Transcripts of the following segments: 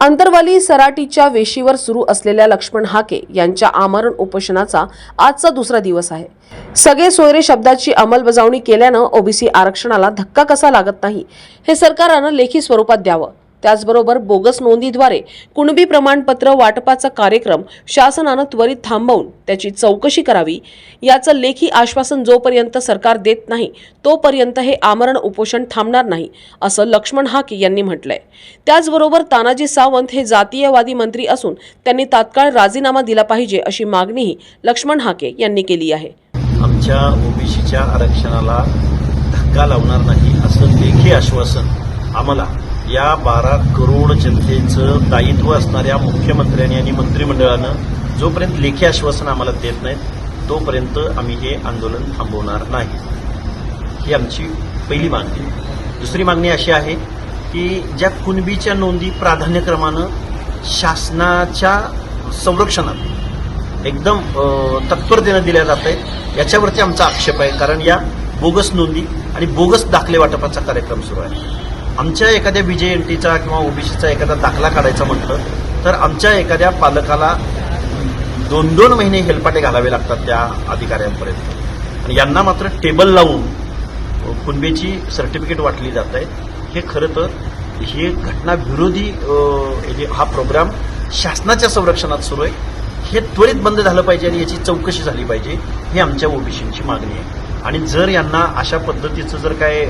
अंतरवाली सराटीच्या वेशीवर सुरू असलेल्या लक्ष्मण हाके यांच्या आमरण उपोषणाचा आजचा दुसरा दिवस आहे. सगळे सोयरे शब्दाची अंमलबजावणी केल्यानं ओबीसी आरक्षणाला धक्का कसा लागत नाही हे सरकारनं लेखी स्वरूपात द्यावं. त्याचबरोबर बोगस नोंदीद्वारे कुणबी प्रमाणपत्र वाटपाचा कार्यक्रम शासनानं त्वरित थांबवून त्याची चौकशी करावी. याचं लेखी आश्वासन जोपर्यंत सरकार देत नाही तोपर्यंत हे आमरण उपोषण थांबणार नाही असं लक्ष्मण हाके यांनी म्हटलंय. त्याचबरोबर तानाजी सावंत हे जातीयवादी मंत्री असून त्यांनी तात्काळ राजीनामा दिला पाहिजे अशी मागणीही लक्ष्मण हाके यांनी केली आहे. आमच्या ओबीसीच्या आरक्षणाला धक्का लावणार नाही असं लेखी आश्वासन आम्हाला या बारा करोड जनतेचं दायित्व असणाऱ्या मुख्यमंत्र्यांनी आणि मंत्रिमंडळानं जोपर्यंत लेखी आश्वासन आम्हाला देत नाहीत तोपर्यंत आम्ही हे आंदोलन थांबवणार नाही. ही आमची पहिली मागणी. दुसरी मागणी अशी आहे की ज्या कुणबीच्या नोंदी प्राधान्यक्रमानं शासनाच्या संरक्षणात एकदम तत्परतेनं दिल्या जात आहेत याच्यावरती आमचा आक्षेप आहे. कारण या बोगस नोंदी आणि बोगस दाखले वाटपाचा कार्यक्रम सुरू आहे. आमच्या एखाद्या बीजेएनटीचा किंवा ओबीसीचा एखादा दाखला काढायचा म्हटलं तर आमच्या एखाद्या पालकाला दोन दोन महिने हेलपाटे घालावे लागतात त्या अधिकाऱ्यांपर्यंत. आणि यांना मात्र टेबल लावून कुणबेची सर्टिफिकेट वाटली जात आहेत हे खरं तर हे घटना विरोधी हे- हा प्रोग्राम शासनाच्या संरक्षणात सुरू आहे. हे त्वरित बंद झालं पाहिजे आणि याची चौकशी झाली पाहिजे ही आमच्या ओबीसींची मागणी आहे. आणि जर यांना अशा पद्धतीचं जर काय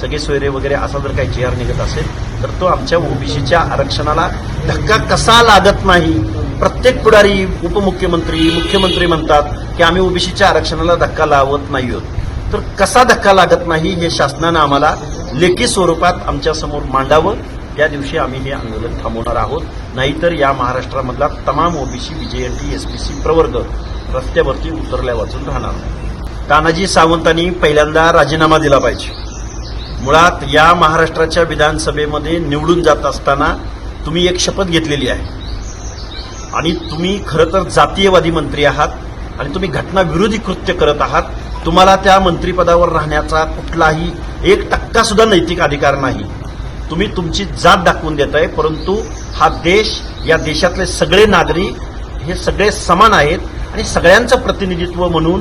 सगळे सोयरे वगैरे असा जर काही जी निघत असेल तर तो आमच्या ओबीसीच्या आरक्षणाला धक्का कसा लागत नाही? प्रत्येक पुढारी उपमुख्यमंत्री मुख्यमंत्री म्हणतात की आम्ही ओबीसीच्या आरक्षणाला धक्का लावत नाही आहोत. तर कसा धक्का लागत नाही हे शासनानं आम्हाला लेखी स्वरूपात आमच्यासमोर मांडावं. या दिवशी आम्ही हे आंदोलन थांबवणार आहोत. नाहीतर या महाराष्ट्रामधला तमाम ओबीसी बीजेएनटी एसपीसी प्रवर्ग रस्त्यावरती उतरल्या वाचून राहणार नाही. तानाजी सावंतांनी पहिल्यांदा राजीनामा दिला पाहिजे. मुळात या महाराष्ट्राच्या विधानसभेमध्ये निवडून जात असताना तुम्ही एक शपथ घेतलेली आहे. आणि तुम्ही खरं तर जातीयवादी मंत्री आहात आणि तुम्ही घटनाविरोधी कृत्य करत आहात. तुम्हाला त्या मंत्रिपदावर राहण्याचा कुठलाही एक टक्का सुद्धा नैतिक अधिकार नाही. तुम्ही तुमची जात दाखवून देताय परंतु हा देश या देशातले सगळे नागरिक हे सगळे समान आहेत आणि सगळ्यांचं प्रतिनिधित्व म्हणून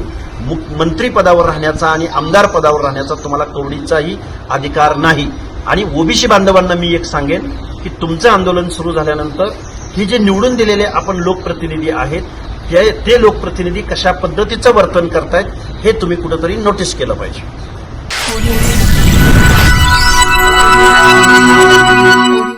मंत्रीपदावर राहण्याचा आणि आमदार पदावर राहण्याचा तुम्हाला कवडीचाही अधिकार नाही. आणि ओबीसी बांधवांना मी एक सांगेन की तुमचं आंदोलन सुरू झाल्यानंतर हे जे निवडून दिलेले आपण लोकप्रतिनिधी आहेत ते लोकप्रतिनिधी कशा पद्धतीचं वर्तन करतायत हे तुम्ही कुठंतरी नोटीस केलं पाहिजे. हो, हो.